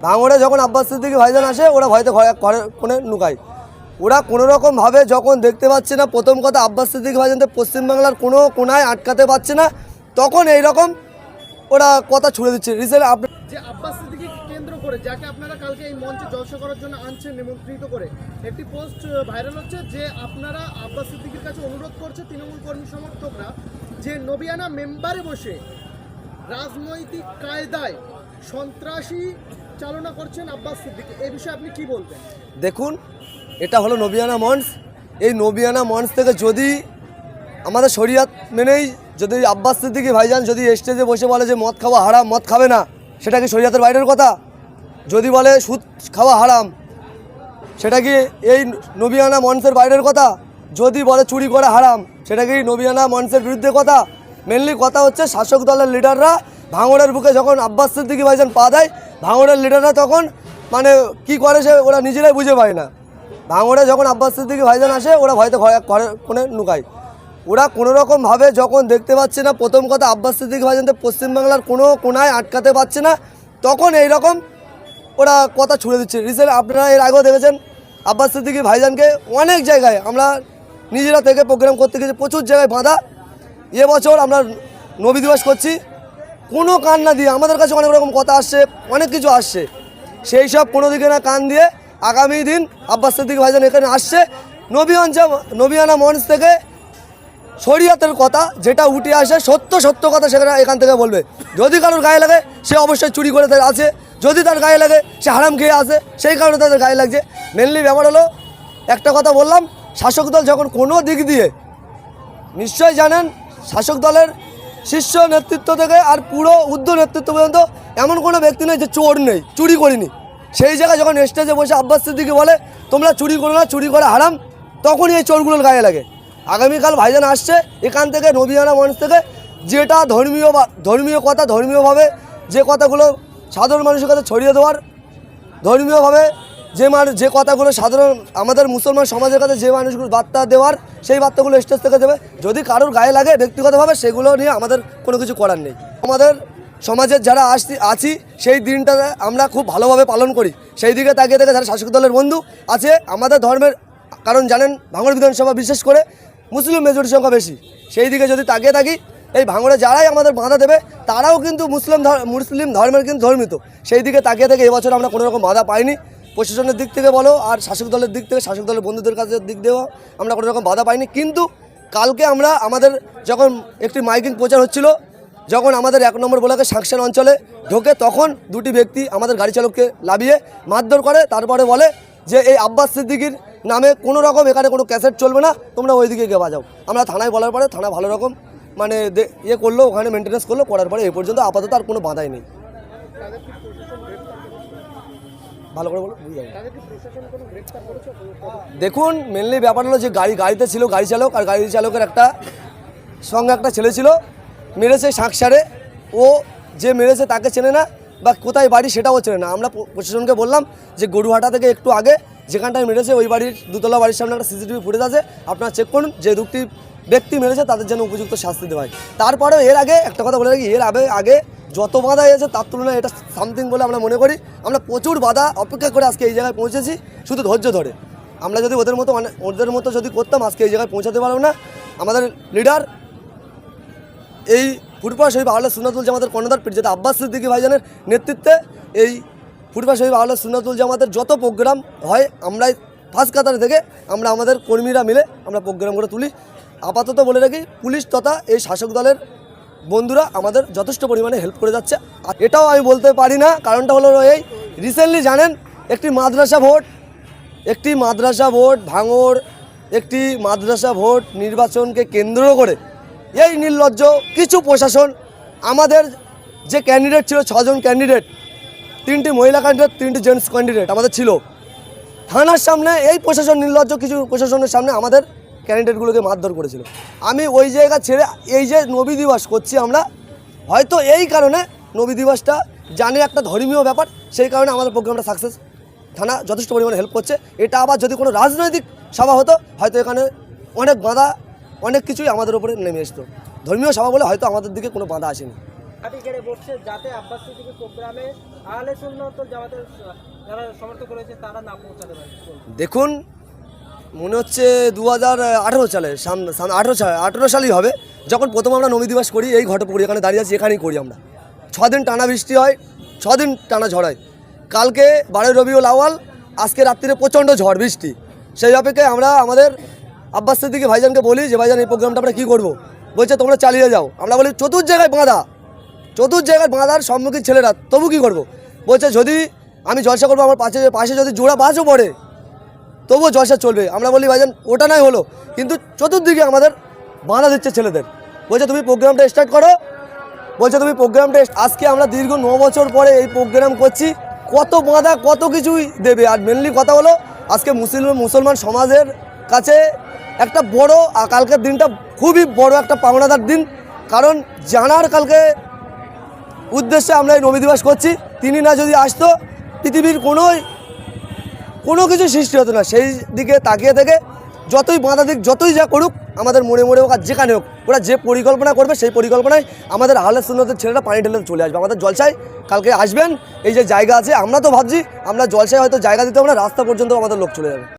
ভাঙড়ে যখন আব্বাস সিদ্দিকি ভাইজান আসে, ওরা ভয়তে ঘরে কোণে লুকায়। ওরা কোনো রকমভাবে যখন দেখতে পাচ্ছে না, প্রথম কথা আব্বাস সিদ্দিকি ভাইজানকে পশ্চিমবাংলার কোনো কোনায় আটকাতে পারছে না, তখন এই রকম ওরা কথা ছুড়ে দিচ্ছে। রিসেন্ট যে আব্বাস সিদ্দিকী কেন্দ্র করে, যাকে আপনারা কালকে এই মঞ্চে জলসা করার জন্য আনছেন, নিমন্ত্রিত করে, একটি পোস্ট ভাইরাল হচ্ছে যে আপনারা আব্বাস সিদ্দিকীর কাছে অনুরোধ করছে তৃণমূল কর্মী সমর্থকরা যে নবিয়ানা মেম্বারে বসে রাজনৈতিক কায়দায় সন্ত্রাসী চালনা করছেন আব্বাস সিদ্দিকী। এই বিষয়ে আপনি কি বলবেন? দেখুন, এটা হলো নবিয়ানা মঞ্চ। এই নবিয়ানা মঞ্চ থেকে যদি আমাদের শরিয়াত মেনেই যদি আব্বাস সিদ্দিকি ভাইজান যদি স্টেজে বসে বলে যে মদ খাওয়া হারাম, মদ খাবে না, সেটা কি শরিয়াতের বাইরের কথা? যদি বলে সুদ খাওয়া হারাম, সেটা কি এই নবিয়ানা মঞ্চের বাইরের কথা? যদি বলে চুরি করা হারাম, সেটা কি নবিয়ানা মঞ্চের বিরুদ্ধে কথা? মেনলি কথা হচ্ছে শাসক দলের লিডাররা ভাঙড়ের বুকে যখন আব্বাস সিদ্দিকি ভাইজান পা দেয় ভাঙড়ের লিডাররা তখন মানে কি করে সে ওরা নিজেরাই বুঝে পায় না। ভাঙড়ে যখন আব্বাস সিদ্দিকি ভাইজান আসে, ওরা ভয়তে ঘরে ঘরে কোণে লুকায়। ওরা কোনো রকমভাবে যখন দেখতে পাচ্ছে না, প্রথম কথা আব্বাস সিদ্দিকি ভাইজানকে পশ্চিমবাংলার কোনো কোনায় আটকাতে পারছে না, তখন এই রকম ওরা কথা ছুড়ে দিচ্ছে। রিসেন্ট আপনারা এর আগেও দেখেছেন, আব্বাস সিদ্দিকি ভাইজানকে অনেক জায়গায় আমরা নিজেরা থেকে প্রোগ্রাম করতে গেছি প্রচুর জায়গায় বাঁধা। এবছর আমরা নবী দিবস করছি কোনো কান না দিয়ে, আমাদের কাছে অনেক রকম কথা আসছে, অনেক কিছু আসছে। সেই সব কোনো দিকে না কান দিয়ে আগামী দিন আব্বাস সিদ্দিকি ভাইজান এখানে আসছে। নবী অঞ্চল নবিয়ানা মঞ্চ থেকে শরীয়তের কথা যেটা উঠে আসে, সত্য সত্য কথা সেখানে এখান থেকে বলবে। যদি কারোর গায়ে লাগে, সে অবশ্যই চুরি করে তার আছে। যদি তার গায়ে লাগে, সে হারাম খেয়ে আসে সেই কারণে তাদের গায়ে লাগছে। মেনলি ব্যাপার হলো, একটা কথা বললাম, শাসক দল যখন কোনো দিক দিয়ে নিশ্চয় জানেন, শাসক দলের শীর্ষ নেতৃত্ব থেকে আর পুরো ঊর্ধ্ব নেতৃত্ব পর্যন্ত এমন কোনো ব্যক্তি নেই যে চোর নেই, চুরি করিনি। সেই জায়গায় যখন স্টেজে বসে আব্বাস সিদ্দিকি বলে, তোমরা চুরি করো না, চুরি করা হারাম তখনই এই চোরগুলোর গায়ে লাগে। আগামীকাল ভাইজান আসছে, এখান থেকে নবীয়ানা মঞ্চ থেকে যেটা ধর্মীয় বা, ধর্মীয় কথা ধর্মীয়ভাবে যে কথাগুলো সাধারণ মানুষের কাছে ছড়িয়ে দেওয়ার, ধর্মীয়ভাবে যে মানুষ যে কথাগুলো সাধারণ আমাদের মুসলমান সমাজের কাছে যে মানুষগুলো বার্তা দেওয়ার, সেই বার্তাগুলো স্টেজ থেকে দেবে। যদি কারোর গায়ে লাগে ব্যক্তিগতভাবে সেগুলো নিয়ে আমাদের কোনো কিছু করার নেই। আমাদের সমাজের যারা আসছি, আছি, সেই দিনটা আমরা খুব ভালোভাবে পালন করি। সেই দিকে তাকিয়ে থেকে যারা শাসক দলের বন্ধু আছে, আমাদের ধর্মের, কারণ জানেন ভাঙড় বিধানসভা বিশেষ করে মুসলিম মেজরিটির সংখ্যা বেশি। সেই দিকে যদি তাকিয়ে থাকি, এই ভাঙড়ে যারাই আমাদের বাধা দেবে, তারাও কিন্তু মুসলিম মুসলিম ধর্মের কিন্তু ধর্মিত। সেই দিকে তাকিয়ে থেকে এবছর আমরা কোনো রকম বাধা পাইনি। প্রশাসনের দিক থেকে বলো আর শাসক দলের দিক থেকে, শাসক দলের বন্ধুদের কাছে দিক দিয়েও আমরা কোনো রকম বাধা পাইনি। কিন্তু কালকে আমরা আমাদের যখন একটি মাইকিং প্রচার হচ্ছিল, যখন আমাদের এক নম্বর ব্লকে সাংসেন অঞ্চলে ঢোকে, তখন দুটি ব্যক্তি আমাদের গাড়ি চালককে লাভিয়ে মারধর করে, তারপরে বলে যে এই আব্বাস সিদ্দিকির নামে কোনো রকম এখানে কোনো ক্যাসেট চলবে না, তোমরা ওই দিকে গিয়ে বাজাও। আমরা থানায় বলার পরে থানা ভালো রকম মানে ইয়ে করল, ওখানে মেনটেন্যান্স করল, করার পরে এই পর্যন্ত আপাতত আর কোনো বাধাই নেই তাদের কি প্রশাসন গ্রেপ্তার করেছে? ভালো করে বলো বুঝে যাবে। দেখুন মেনলি ব্যাপার হলো যে গাড়ি গাড়িতে ছিল গাড়ি চালক আর গাড়ি চালকের একটা সঙ্গে একটা ছেলে ছিল মেরেছে শাঁকসারে ও যে মেরেছে তাকে চেনে না বা কোথায় বাড়ি সেটাও চেনে না। আমরা প্রশাসনকে বললাম যে গরুহাটা থেকে একটু আগে যেখানটায় মেরেছে, ওই বাড়ির দুতলা বাড়ির সামনে একটা সিসিটিভি ফুটেজ আছে। আপনারা চেক করুন, যে দুটি ব্যক্তি মেরেছে তাদের জন্য উপযুক্ত শাস্তি দেওয়া হয়। তারপরেও এর আগে একটা কথা বলে রাখি, এর আগে আগে যত বাধা এসেছে তার তুলনায় এটা সামথিং বলে আমরা মনে করি। আমরা প্রচুর বাধা অপেক্ষা করে আজকে এই জায়গায় পৌঁছেছি, শুধু ধৈর্য ধরে। আমরা যদি ওদের মতো মানে ওদের মতো যদি করতাম, আজকে এই জায়গায় পৌঁছাতে পারব না। আমাদের লিডার এই ফুটবল শহীদ আহ্লাদ সুন্নাতুল জামাতের কর্ণধার পীর যেটা আব্বাস সিদ্দিকী ভাইজানের নেতৃত্বে এই ফুটবল শহীদ আহ্লাদ সুন্নাতুল জামাতের যত প্রোগ্রাম হয়, আমরাই ফার্স্ট কাতার থেকে আমরা আমাদের কর্মীরা মিলে আমরা প্রোগ্রাম করে তুলি। আপাতত বলে রাখি, পুলিশ তথা এই শাসক দলের বন্ধুরা আমাদের যথেষ্ট পরিমাণে হেল্প করে যাচ্ছে। আর এটাও আমি বলতে পারি না, কারণটা হলো এই রিসেন্টলি জানেন, একটি মাদ্রাসা ভোট, একটি মাদ্রাসা ভোট ভাঙড় একটি মাদ্রাসা ভোট নির্বাচনকে কেন্দ্র করে এই নির্লজ্জ কিছু প্রশাসন, আমাদের যে ক্যান্ডিডেট ছিল, ছজন ক্যান্ডিডেট তিনটি মহিলা ক্যান্ডিডেট তিনটি জেন্টস ক্যান্ডিডেট আমাদের ছিল। থানার সামনে এই প্রশাসন, নির্লজ্জ কিছু প্রশাসনের সামনে আমাদের ক্যান্ডিডেটগুলোকে মারধর করেছিল। আমি ওই জায়গা ছেড়ে এই যে নবী দিবস করছি আমরা, হয়তো এই কারণে নবী দিবসটা জানি একটা ধর্মীয় ব্যাপার, সেই কারণে আমাদের প্রোগ্রামটা সাকসেস থানা যথেষ্ট পরিমাণে হেল্প করছে। এটা আবার যদি কোনো রাজনৈতিক সভা হতো, হয়তো এখানে অনেক বাধা অনেক কিছুই আমাদের উপরে নেমে আসতো ধর্মীয় সভা বলে হয়তো আমাদের দিকে কোনো বাধা আসেনি। দেখুন মনে হচ্ছে দু হাজার আঠেরো সালে সামনে আঠেরো আঠেরো সালই হবে যখন প্রথম আমরা নবী দিবস করি এই ঘটপুকুরি এখানে দাঁড়িয়ে আছি এখানেই করি আমরা। ছদিন টানা বৃষ্টি হয় ছদিন টানা ঝড় হয়। কালকে বারোই রবিউল আওয়াল আজকে রাত্রিরে প্রচণ্ড ঝড় বৃষ্টি। সেই অপেক্ষায় আমরা আমাদের আব্বাস সিদ্দিকি ভাইজানকে বলি যে, ভাইজান, এই প্রোগ্রামটা আমরা কী করব? বলছে, তোমরা চালিয়ে যাও। আমরা বলি চতুর জায়গায় বাঁধা। চতুর জায়গায় বাঁধার সম্মুখীন ছেলেরা, তবু কী করব? বলছে, যদি আমি জলসা করব, আমার পাশে পাশে যদি জোড়া বাসও পড়ে, তবুও জলসা চলবে। আমরা বলি, ভাইজান, ওটা নাই হলো, কিন্তু চতুর্দিকে আমাদের বাঁধা দিচ্ছে ছেলেদের। বলছে, তুমি প্রোগ্রামটা স্টার্ট করো। বলছে, তুমি প্রোগ্রামটা আজকে আমরা দীর্ঘ ন বছর পরে এই প্রোগ্রাম করছি। কত বাঁধা, কত কিছুই দেবে। আর মেনলি কথা হলো, আজকে মুসলিম, মুসলমান সমাজের কাছে একটা বড় কালকের দিনটা খুবই বড় একটা পাওনাদার দিন। কারণ জানার কালকে উদ্দেশ্যে আমরা এই নবী দিবস করছি। তিনি না যদি আসতো, পৃথিবীর কোনোই, কোনো কিছু সৃষ্টি হতো না। সেই দিকে তাকিয়ে থেকে যতই বাঁধা দিক, যতই যা করুক, আমাদের মনে মনে হোক আর যেখানে হোক, ওরা যে পরিকল্পনা করবে, সেই পরিকল্পনায় আমাদের হালের সুন্নতের ছেলেরা পানি ঢেলে চলে আসবে। আমাদের জলসায় কালকে আসবেন, এই যে জায়গা আছে, আমরা তো ভাবছি, আমরা জলসায় হয়তো জায়গা দিতে হবে না, রাস্তা পর্যন্ত আমাদের লোক চলে যাবে।